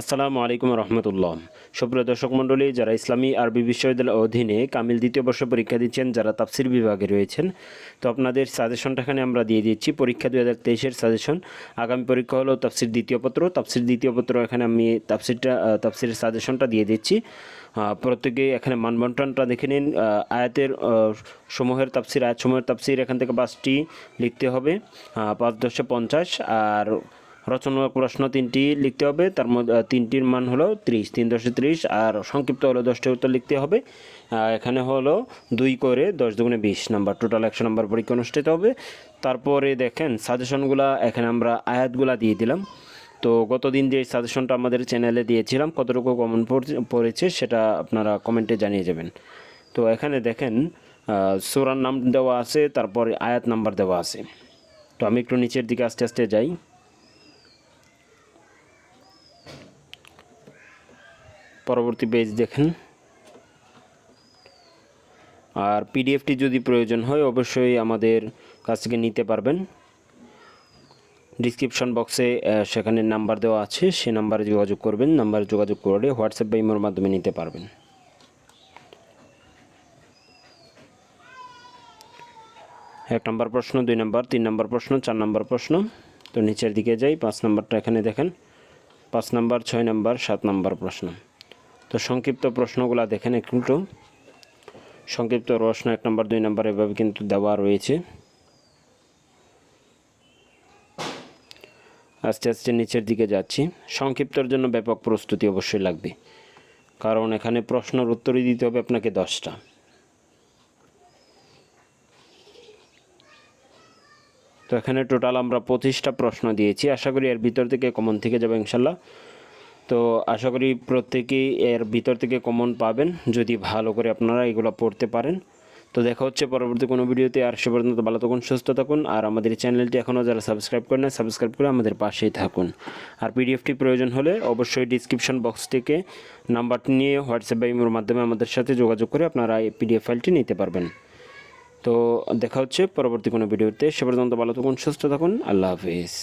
আসসালামু আলাইকুম রহমতুল্লাহ। সুপ্রিয় দর্শক মণ্ডলী, যারা ইসলামী আরবি বিশ্ববিদ্যালয়ের অধীনে কামিল দ্বিতীয় বর্ষ পরীক্ষা দিচ্ছেন, যারা তাফসির বিভাগে রয়েছেন, তো আপনাদের সাজেশনটা এখানে আমরা দিয়ে দিচ্ছি, পরীক্ষা দুই হাজার তেইশের সাজেশন আগামী পরীক্ষা হলো তাফসির দ্বিতীয় পত্র। তাফসির দ্বিতীয় পত্র এখানে আমি তাফসিরটা তাফসিরের সাজেশনটা দিয়ে দিচ্ছি। প্রত্যেকে এখানে মানবন্টনটা দেখে নিন আয়াতের সমূহের তাফসির আয়াত সমূহের তাফসির এখান থেকে পাঁচটি লিখতে হবে পাঁচ দশে পঞ্চাশ, আর রচনামূলক প্রশ্ন তিনটি লিখতে হবে, তার মধ্যে তিনটির মান হলো ত্রিশ, তিন দশে ত্রিশ, আর সংক্ষিপ্ত হলো দশটি উত্তর লিখতে হবে। এখানে হলো দুই করে দশ দুগুণে বিশ, নাম্বার টোটাল একশো নাম্বার পরীক্ষা অনুষ্ঠিত হবে। তারপরে দেখেন সাজেশনগুলা, এখানে আমরা আয়াতগুলা দিয়ে দিলাম। তো গতদিন যে সাজেশনটা আমাদের চ্যানেলে দিয়েছিলাম, কতটুকু কমন পড়েছে সেটা আপনারা কমেন্টে জানিয়ে যাবেন। তো এখানে দেখেন সুরার নাম দেওয়া আছে, তারপরে আয়াত নাম্বার দেওয়া আছে। তো আমি একটু নিচের দিকে আস্তে আস্তে যাই। পরবর্তী পেজ দেখেন। আর পিডিএফটি যদি প্রয়োজন হয়, অবশ্যই আমাদের কাছ থেকে নিতে পারবেন। ডিসক্রিপশন বক্সে সেখানে নাম্বার দেওয়া আছে, সে নাম্বারে যোগাযোগ করবেন। নাম্বারে যোগাযোগ করে হোয়াটসঅ্যাপ বা ইমোর মাধ্যমে নিতে পারবেন। এক নম্বর প্রশ্ন, দুই নম্বর তিন নম্বর প্রশ্ন, চার নম্বর প্রশ্ন। তো নিচের দিকে যাই, পাঁচ নম্বরটা এখানে দেখেন। পাঁচ নম্বর ছয় নম্বর সাত নম্বর প্রশ্ন। তো সংক্ষিপ্ত প্রশ্নগুলো দেখেন একটু সংক্ষিপ্ত প্রশ্ন এক নম্বর, দুই নম্বর এভাবে কিন্তু দেওয়া রয়েছে। আস্তে আস্তে নিচের দিকে যাচ্ছি। সংক্ষিপ্তর জন্য ব্যাপক প্রস্তুতি অবশ্যই লাগবে। কারণ এখানে প্রশ্নের উত্তরই দিতে হবে আপনাকে দশটা। তো এখানে টোটাল আমরা পঁচিশটা প্রশ্ন দিয়েছি। আশা করি এর ভিতর থেকে কমন থেকে যাবে ইনশাল্লাহ। তো আশা করি প্রত্যেকেই এর ভিতর থেকে কমন পাবেন, যদি ভালো করে আপনারা এগুলো পড়তে পারেন। তো দেখা হচ্ছে পরবর্তী কোনো ভিডিওতে, আর সে পর্যন্ত ভালো থাকুন, সুস্থ থাকুন, আর আমাদের চ্যানেলটি এখনও যারা সাবস্ক্রাইব করে করেন সাবস্ক্রাইব করে আমাদের পাশেই থাকুন। আর পিডিএফটি প্রয়োজন হলে অবশ্যই ডিসক্রিপশন বক্স থেকে নাম্বারটি নিয়ে হোয়াটসঅ্যাপ বা ইমোর মাধ্যমে আমাদের সাথে যোগাযোগ করে আপনারা এই পিডিএফ ফাইলটি নিতে পারবেন। তো দেখা হচ্ছে পরবর্তী কোনো ভিডিওতে, সে পর্যন্ত ভালো থাকুন, সুস্থ থাকুন, আল্লাহ হাফিজ।